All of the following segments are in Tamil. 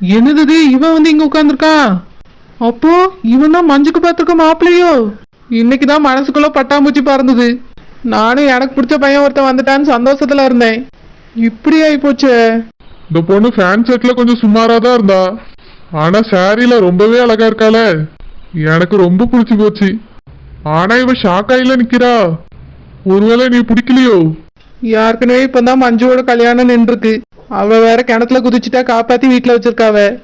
என்னது? இவன் வந்து இங்க உட்காந்துருக்கான் அப்போ இவன் தான் மஞ்சுக்கு பார்த்துருக்க மாப்பிள்ளையோ? இன்னைக்கு தான் மனசுக்குள்ள பட்டாம்பூச்சி பறந்தது. நானும் எனக்கு பிடிச்ச பையன் ஒருத்தன் வந்துட்டான்னு சந்தோஷத்துல இருந்தேன். இப்படி ஆகி போச்சே. இந்த பொண்ணு ஃபேன் செட்ல கொஞ்சம் சுமாரா தான் இருந்தா. ஆனா சாரியில ரொம்பவே அழகா இருக்காளே. எனக்கு ரொம்ப பிடிச்சி போச்சு. ஆனா இவ ஷாக் ஆயில நிக்கிறா. ஒருவேளை நீ பிடிக்கலையோ? யாருக்குனவே இப்பதான் மஞ்சுவோட கல்யாணம் நின்றுருக்கு. அவ வேற கிணத்துல குதிச்சுட்டா காப்பாத்தி வீட்டுல வச்சிருக்காவ.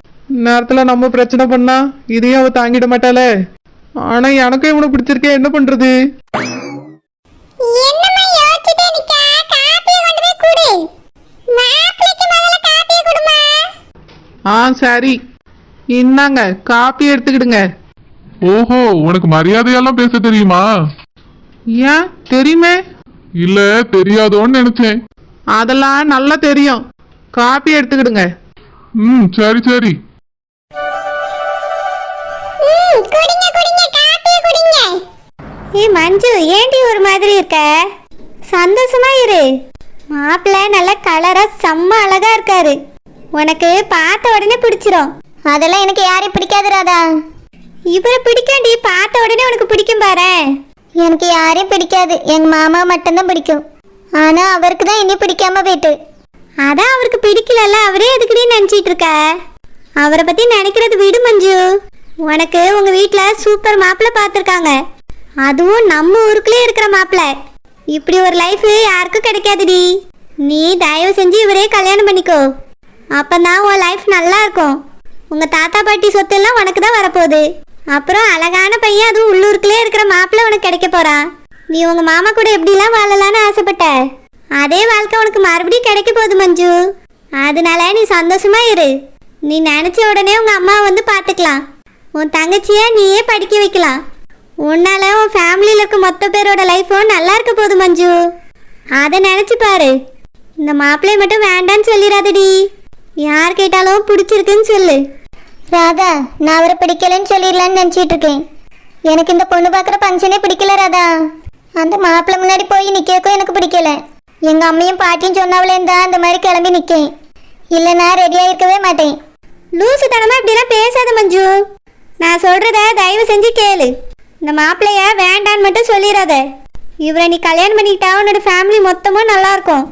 நேரத்துல நம்ம பிரச்சனை பண்ணா இதையும் அவ தாங்கிட மாட்டாளே. ஆனா எனக்கும் இவனை பிடிச்சிருக்கே என்ன பண்றது? ஆ சரி. இந்தாங்க காப்பி எடுத்துக்கிடுங்க. ஓஹோ உனக்கு மரியாதையெல்லாம் பேச தெரியுமா? ஏன் தெரியுமே? இல்ல தெரியாதோன்னு நினைச்சேன். அதெல்லாம் நல்லா தெரியும். காப்பி எடுத்துக்கிடுங்க. ம் சரி சரி. ம் குடிங்க குடிங்க காப்பியை குடிங்க. ஏய் மஞ்சு ஏண்டி ஒரு மாதிரி இருக்க? சந்தோஷமா இரு. மாப்பிள்ளை நல்ல கலரா செம்ம அழகா இருக்காரு. உனக்கு பார்த்த உடனே பிடிச்சிரும். அதெல்லாம் எனக்கு யாரையும் பிடிக்காது ராதா. இவரை பிடிக்காண்டி பார்த்த உடனே உனக்கு பிடிக்கும் பாரு. எனக்கு யாரையும் பிடிக்காது. எங்க மாமா மட்டும்தான் பிடிக்கும். ஆனா அவருக்கு தான் இனி பிடிக்காம போயிட்டு. அதான் அவருக்கு பிடிக்கலல்ல. அவரே எதுக்குடி நினைச்சிட்டு இருக்க அவரை பற்றி நினைக்கிறது விடு மஞ்சு. உனக்கு உங்கள் வீட்டில் சூப்பர் மாப்பிள்ளை பார்த்துருக்காங்க அதுவும் நம்ம ஊருக்குள்ளே இருக்கிற மாப்பிள்ளை இப்படி ஒரு லைஃப் யாருக்கும் கிடைக்காதுடி. நீ தயவு செஞ்சு இவரே கல்யாணம் பண்ணிக்கோ. அப்பதான் உன் லைஃப் நல்லா இருக்கும். உங்கள் தாத்தா பாட்டி சொத்தெல்லாம் உனக்கு தான் வரப்போகுது. அப்புறம் அழகான பையன் அதுவும் உள்ளூருக்குள்ளே இருக்கிற மாப்பிள்ளை உனக்கு கிடைக்க போகிறான் நீ உங்கள் மாமா கூட எப்படிலாம் வாழலான்னு ஆசைப்பட்ட? அதே வாழ்க்கை உனக்கு மறுபடியும் கிடைக்க போகுது மஞ்சு. அதனால நீ சந்தோஷமா இரு. நீ நினைச்ச உடனே உங்க அம்மா வந்து பார்த்துக்கலாம். உன் தங்கச்சிய நீயே படிக்க வைக்கலாம். உன்னால உன் ஃபேமிலியில் இருக்க மொத்த பேரோட லைஃப்பும் நல்லா இருக்க போகுது மஞ்சு. அதை நினைச்சு பாரு. இந்த மாப்பிள்ளைய மட்டும் வேண்டான்னு சொல்லிடாதடி யார் கேட்டாலும் பிடிச்சிருக்குன்னு சொல்லு. ராதா நான் அவரை பிடிக்கலன்னு சொல்லிடலான்னு நினச்சிட்டு இருக்கேன். எனக்கு இந்த பொண்ணு பார்க்குற ஃபங்க்ஷனே பிடிக்கல ராதா. அந்த மாப்பிள்ளை முன்னாடி போய் நிற்கிறக்கும் எனக்கு பிடிக்கல. எங்கள் அம்மையும் பாட்டியும் சொன்னவளேன்னு தான் அந்த மாதிரி கிளம்பி நிற்கேன் இல்லைன்னா ரெடியாக இருக்கவே மாட்டேன். லூசு தனமா இப்படிலாம் பேசாத மஞ்சு. நான் சொல்றத தயவு செஞ்சு கேளு. இந்த மாப்பிள்ளைய வேண்டான்னு மட்டும் சொல்லிடாத இவரை நீ கல்யாணம் பண்ணிக்கிட்டா உன்னோட ஃபேமிலி மொத்தமும் நல்லா இருக்கும்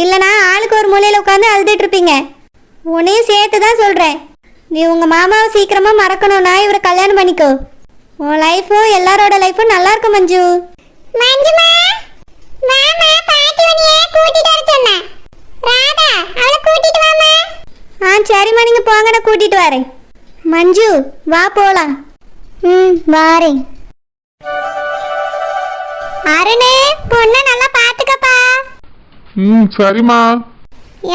இல்லைனா ஆளுக்கு ஒரு மூலையில் உட்காந்து அழுதுட்டு இருப்பீங்க. உன்னையும் சேர்த்து தான் சொல்கிறேன் நீ உங்கள் மாமாவை சீக்கிரமாக மறக்கணும்னா இவரை கல்யாணம் பண்ணிக்கோ. உன் லைஃபும் எல்லாரோட லைஃபும் நல்லா இருக்கும் மஞ்சு மஞ்சுமா மாமா பாட்டி உன்னைய கூட்டிட்டு வர சொன்னா ராதா அவளை கூட்டிட்டு வாமா ஆ சரிம்மா நீங்க போங்க நான் கூட்டிட்டு வரேன் மஞ்சு வா போலாம். ம் வாரேன். அருணே பொண்ணை நல்லா பாத்துக்கப்பா ம் சரிம்மா.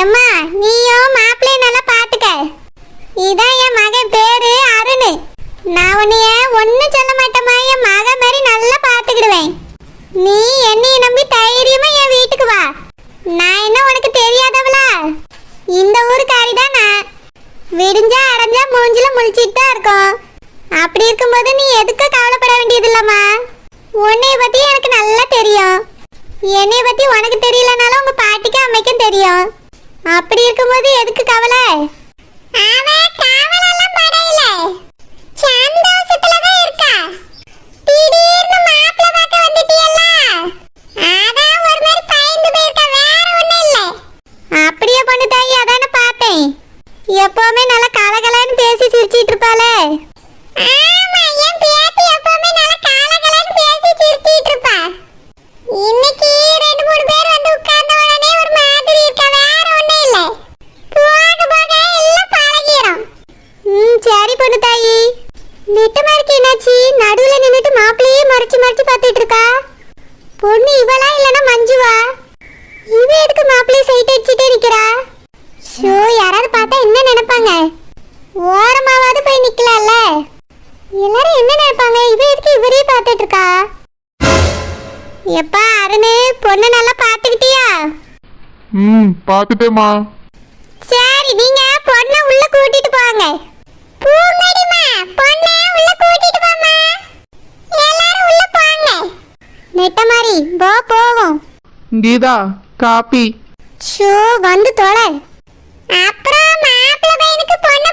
எம்மா நீயும் மாப்பிள்ளைய நல்லா பாத்துக்க இதான் என் மகன் பேரு அருண். நான் உன்னைய ஒன்றும் சொல்ல மாட்டேம்மா. என் மகன் மாதிரி நல்லா பார்த்துக்கிடுவேன். நீ என்னைய நம்பி தைரியமா என் வீட்டுக்கு வா. நான் என்ன உனக்கு தெரியாதவளா? இந்த ஊருக்காரி தான் நான். விடிஞ்சா அடைஞ்சா மூஞ்சில முழிச்சிட்டு தான் இருக்கும். அப்படி இருக்கும்போது நீ எதுக்கு கவலைப்பட வேண்டியது இல்லம்மா உன்னைய பத்தி எனக்கு நல்லா தெரியும். என்னைய பத்தி உனக்கு தெரியலனாலும் உங்க பாட்டிக்கும் அம்மைக்கும் தெரியும். அப்படி இருக்கும்போது எதுக்கு கவலை? அவ தான் இருக்கா. திடீர்னு மாப்பிள்ளை பார்க்க வந்துட்டியல்ல அதான் ஒரு மாதிரி பயந்து போயிருக்கா வேற ஒண்ணும் இல்ல அப்படியே பொண்ணு தாயி அதானே பார்த்தேன் எப்பவுமே நல்லா கலகலன்னு பேசி சிரிச்சிட்டு இருப்பாளே ஆமா என் பேத்தி எப்பவுமே நல்லா கலகலன்னு பேசி சிரிச்சிட்டு இருப்பா இன்னைக்கு ரெண்டு மூணு பேர் வந்து உட்கார்ந்த உடனே ஒரு மாதிரி இருக்க வேற ஒண்ணும் இல்ல போக போக எல்லாம் பழகிரும் ம் சரி பொண்ணு தாயி நெட்டமாருக்கு என்னாச்சு நடுவுல நின்னுட்டு மாப்பிளையே மறைச்சு மறைச்சு பார்த்துட்டு இருக்கா பொண்ணு இவளா இல்லனா மஞ்சுவா இவ எதுக்கு மாப்பிளைய சைட் அடிச்சுட்டே நிக்கிறா ஷோ யாராவது பார்த்தா என்ன நினைப்பாங்க ஓரமாவது போய் நிக்கலாம்ல எல்லாரும் என்ன நினைப்பாங்க இவ எதுக்கு இவரே பார்த்துட்டு இருக்கா எப்பா அருணு பொண்ணு நல்லா பார்த்துக்கிட்டியா? ம் பார்த்துட்டேம்மா. சரி நீங்க பொண்ணை உள்ள கூட்டிட்டு போங்க. பூங்கடிமா பொண்ணை உள்ள கூட்டிட்டு போமா எல்லாரும் உள்ள போங்க. நெட்ட மாதிரி போ போவோம். கீதா காப்பி. ஷோ வந்து தொலை அப்புறம் மாப்பிள்ளை பையனுக்கு பொண்ணை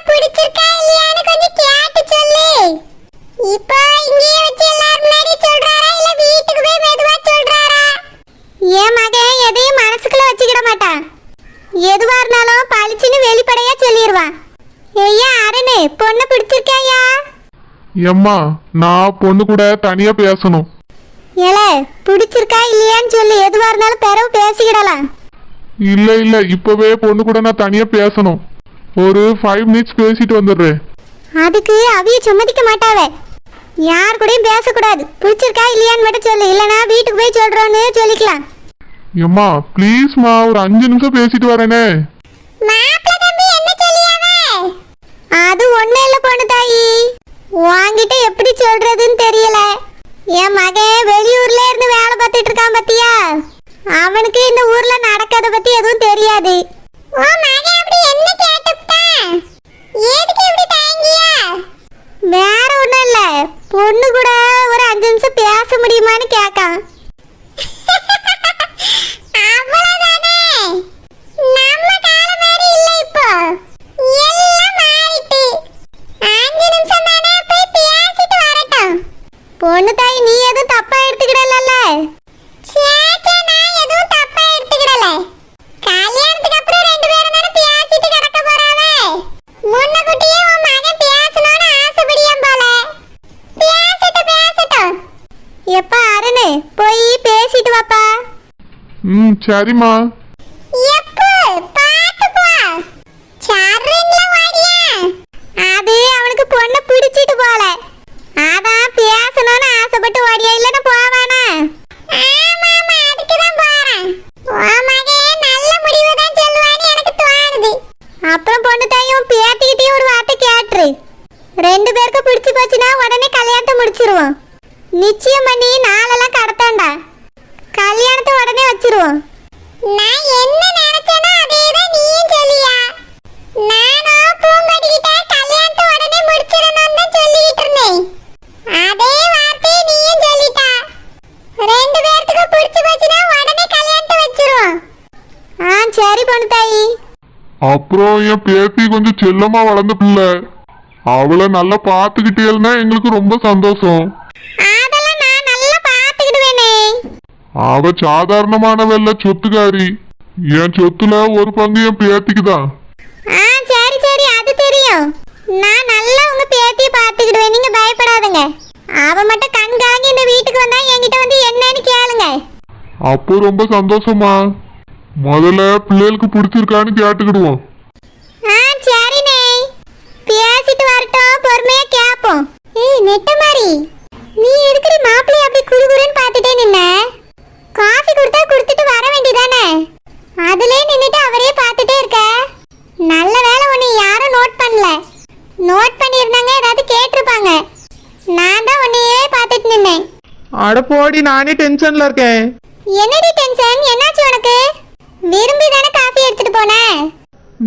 ஐயா அரணு பொண்ணு பிடிச்சிருக்காயா எம்மா நான் பொண்ணு கூட தனியா பேசணும். ஏல பிடிச்சிருக்கா இல்லையான்னு சொல்லி. எதுவா இருந்தாலும் பிறவு பேசிக்கிடலாம். இல்ல இல்ல. இப்பவே பொண்ணு கூட நான் தனியா பேசணும். ஒரு ஃபைவ் மினிட்ஸ் பேசிட்டு வந்துடுறேன். அதுக்கு அவிய சம்மதிக்க மாட்டாவ. யார் கூடயும் பேசக்கூடாது. பிடிச்சிருக்கா இல்லையான்னு மட்டும் சொல்லு. இல்லனா வீட்டுக்கு போய் சொல்றோன்னு சொல்லிக்கலாம். எம்மா ப்ளீஸ்மா ஒரு அஞ்சு நிமிஷம் பேசிட்டு வரேனே அது ஒண்ணும் இல்ல பொண்ணு தாயி வாங்கிட்டு எப்படி சொல்றதுன்னு தெரியல. என் மகன் வெளியூர்ல இருந்து வேலை பார்த்துட்டு இருக்கான் பத்தியா? அவனுக்கு இந்த ஊர்ல நடக்கிறத பத்தி எதுவும் தெரியாது. வேற ஒண்ணும் இல்ல பொண்ணு கூட ஒரு அஞ்சு நிமிஷம் பேச முடியுமான்னு கேட்கான் அவ்வளவுதானே நம்ம காலம் மாதிரி இல்ல இப்போ எல்லாம் மாறிட்டு அஞ்சு நிமிஷம் தானே போய் பேசிட்டு வரட்டும் பொண்ணு தாய் நீ எதுவும் தப்பா எடுத்துக்கிடல சேச்சே நான் எதுவும் தப்பா எடுத்துக்கிடல கல்யாணத்துக்கு அப்புறம் ரெண்டு பேரும் தானே பேசிட்டு கிடக்க போறாவே முன்ன குட்டியே உன் மகன் பேசணும்னு ஆசைப்படியாம் போல பேசட்டும் பேசட்டும் எப்பா அருணு போய் பேசிட்டு வாப்பா ம் சரிம்மா எப்போ பாத்து போ சாரின்ல வாடியா அது அவனுக்கு பொண்ணு பிடிச்சிட்டு போல அதான் பேசணும்னு ஆசைப்பட்டு ஓடியா இல்லன்னு போவானா ஆமா ஆமா அதுக்கு தான் போறேன் உன் மகன் நல்ல முடிவு தான் சொல்லுவான்னு எனக்கு தோணுது அப்புறம் பொண்ணு தாயும் பேத்திக்கிட்டே ஒரு வார்த்தை கேட்டுரு ரெண்டு பேருக்கு பிடிச்சு போச்சுன்னா உடனே கல்யாணத்தை முடிச்சிருவோம். நிச்சயம் பண்ணி நாளெல்லாம் கடத்தாண்டா கல்யாணத்தை உடனே வச்சிருவோம். நான் என்ன நினைச்சேனோ அதே தான் நீயும் சொல்லியா? நானும் பூங்கொடிக்கிட்ட கல்யாணத்தை உடனே முடிச்சிடணும் தான் சொல்லிட்டு இருந்தேன். அதே வார்த்தையை நீயும் சொல்லிட்டா. ரெண்டு பேர்த்துக்கு பிடிச்சு போச்சுன்னா உடனே கல்யாணத்தை வச்சிருவோம். ஆ சரி பொண்ணு தாயி. அப்புறம் என் பேத்தி கொஞ்சம் செல்லமா வளர்ந்த பிள்ளை. அவளை நல்லா பார்த்துக்கிட்டேன்னா எங்களுக்கு ரொம்ப சந்தோஷம். அவ சாதாரணமானவல்ல சொத்துக்காரி. என் சொத்துல ஒரு பங்கு என் பேத்திக்கு தான். ஆ சரி சரி அது தெரியும். நான் நல்லா உங்க பேத்திய பாத்துக்கிடுவேன் நீங்க பயப்படாதுங்க. அவ மட்டும் கண் கலங்கி இந்த வீட்டுக்கு வந்தா என்கிட்ட வந்து என்னன்னு கேளுங்க. அப்போ ரொம்ப சந்தோஷமா? முதல்ல பிள்ளைகளுக்கு பிடிச்சிருக்கான்னு கேட்டுக்கிடுவோம் ஆ சரிண்ணே பேசிட்டு வரட்டும் பொறுமையா கேப்போம் ஏய் நெட்ட மாதிரி நீ எதுக்குடி மாப்பிள்ளை அப்படி குறுகுறுன்னு பார்த்துட்டே நின்ன காஃபி கொடுத்தா கொடுத்துட்டு வர வேண்டியதானே அதுலயே நின்னுட்டு அவரே பார்த்துட்டே இருக்க நல்ல வேளை உன்னை யாரும் நோட் பண்ணல நோட் பண்ணியிருந்தாங்க ஏதாவது கேட்டிருப்பாங்க நான் தான் உன்னையே பார்த்துட்டு நின்னேன் அட போடி நானே டென்ஷன்ல இருக்கேன். என்னடி டென்ஷன் என்னாச்சு உனக்கு? விரும்பி தானே காஃபி எடுத்துட்டு போன?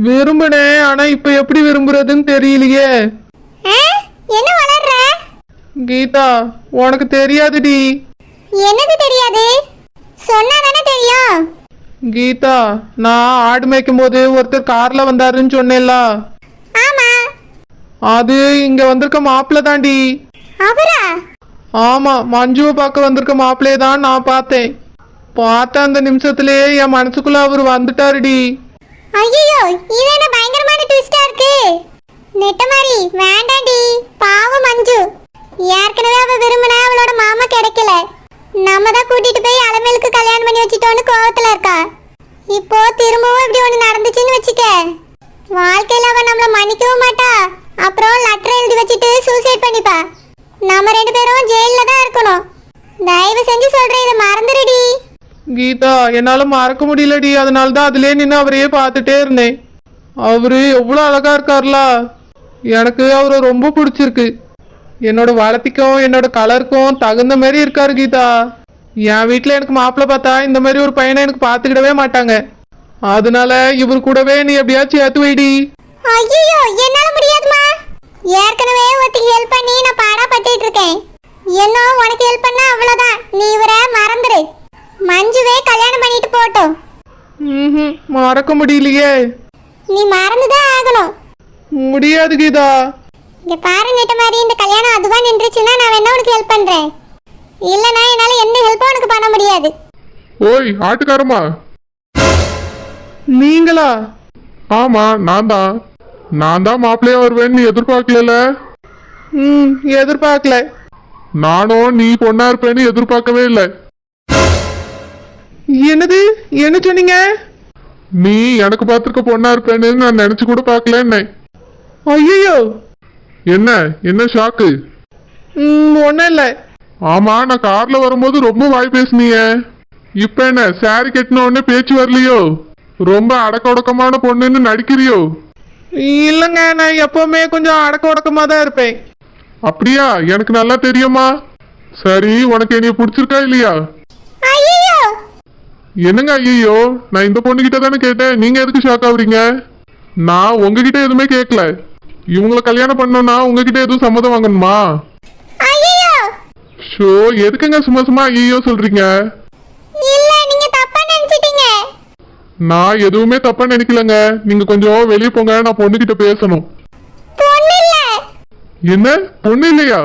விரும்பினேன் ஆனா இப்ப எப்படி விரும்புறதுன்னு தெரியலையே. ஆ? என்ன வளர்ற? கீதா உனக்கு தெரியாதுடி. என்னது தெரியாது? சொன்னா தானே தெரியும். கீதா நான் ஆடு மேய்க்கும் போது ஒருத்தர் கார்ல வந்தாருன்னு சொன்னேன்ல. ஆமா. அது இங்க வந்திருக்க மாப்பிள்ள தாண்டி அவரா? ஆமா மஞ்சுவை பார்க்க வந்திருக்க மாப்பிள்ளைய தான் நான் பார்த்தேன். பார்த்த அந்த நிமிஷத்திலேயே என் மனசுக்குள்ள அவர் வந்துட்டாருடி. ஐயோ இது என்ன பயங்கரமான ட்விஸ்டா இருக்கு? நெட்ட மாதிரி பாவம் மஞ்சு. ஏற்கனவே அவ விரும்பினா அவளோட மாமா கிடைக்கல. நம்ம தான் கூட்டிட்டு போய் அலமேலுக்கு கல்யாணம் பண்ணி வச்சிட்டோன்னு கோவத்துல இருக்கா? இப்போ திரும்பவும் இப்படி ஒண்ணு நடந்துச்சுன்னு வச்சுக்க. வாழ்க்கையில அவ நம்மள மன்னிக்கவும் மாட்டா. அப்புறம் லெட்டர் எழுதி வச்சுட்டு சூசைட் பண்ணிப்பா. நம்ம ரெண்டு பேரும் ஜெயில தான் இருக்கணும். தயவு செஞ்சு சொல்றேன் இதை மறந்துடுடி. கீதா என்னால மறக்க முடியலடி. அதனால தான் அதுலயே நின்று அவரையே பார்த்துட்டே இருந்தேன். அவரு எவ்வளோ அழகா இருக்கார்ல. எனக்கு அவரை ரொம்ப பிடிச்சிருக்கு. என்னோட வளர்த்திக்கும் என்னோட கலருக்கும் தகுந்த மாதிரி இருக்காரு கீதா. என் வீட்டில் எனக்கு மாப்பிள்ளை பார்த்தா இந்த மாதிரி ஒரு பையனை எனக்கு பார்த்துக்கிடவே மாட்டாங்க. அதனால இவர் கூடவே நீ எப்படியாச்சும் ஏத்து வைடி. ஐயோ என்னால முடியாதுமா. ஏற்கனவே ஒருத்திக்கு ஹெல்ப் பண்ணி நான் பாடாப்பட்டுட்டு இருக்கேன் இன்னும் உனக்கு ஹெல்ப் பண்ணா அவ்வளவுதான். நீ இவரை மறந்துடு மஞ்சுவே கல்யாணம் பண்ணிட்டு போட்டோம் ம் மறக்க முடியலையே. நீ மறந்துதான் ஆகணும். முடியாது கீதா. இங்க பாரு நெட்ட மாதிரி இந்த கல்யாணம் அதுவா நின்றுச்சுன்னா நான் வேணா உனக்கு ஹெல்ப் பண்றேன். இல்லைன்னா என்னால என்ன ஹெல்ப்பும் உனக்கு பண்ண முடியாது. ஓய் ஆட்டுக்காரமா நீங்களா? ஆமா நான் தான் நான் தான் மாப்பிள்ளையா வருவேன்னு எதிர்பார்க்கல ம் எதிர்பார்க்கல. நானும் நீ பொண்ணா இருப்பேன்னு எதிர்பார்க்கவே இல்லை. என்னது? என்ன சொன்னீங்க? நீ எனக்கு பார்த்துருக்க பொண்ணா இருப்பேன்னு நான் நினைச்சு கூட பார்க்கல என்ன. ஐயோ என்ன? என்ன ஷாக்கு ஒன்றும் இல்லை. ஆமா நான் கார்ல வரும்போது ரொம்ப வாய் பேசுனீங்க இப்ப என்ன சாரி கட்டின உடனே பேச்சு வரலையோ? ரொம்ப அடக்க ஒடுக்கமான பொண்ணுன்னு நடிக்கிறியோ? இல்லைங்க நான் எப்பவுமே கொஞ்சம் அடக்க ஒடக்கமாக தான் இருப்பேன். அப்படியா? எனக்கு நல்லா தெரியுமா? சரி உனக்கு என்னைய பிடிச்சிருக்கா இல்லையா? ஐயோ என்னங்க ஐயோ நான் இந்த பொண்ணுகிட்ட தானே கேட்டேன். நீங்க எதுக்கு ஷாக் ஆகுறீங்க? நான் உங்ககிட்ட எதுவுமே கேட்கல. இவங்கள கல்யாணம் பண்ணோம்னா உங்ககிட்ட எதுவும் சம்மதம் வாங்கணுமா? ஐயோ ஷோ எதுக்குங்க சும்மா சும்மா ஐயோ சொல்றீங்க இல்ல நீங்க தப்பா நினைச்சிட்டீங்க நான் எதுவுமே தப்பா நினைக்கலங்க. நீங்க கொஞ்சம் வெளியே போங்க நான் பொண்ணுகிட்ட பேசணும். என்ன? பொண்ணு இல்லையா?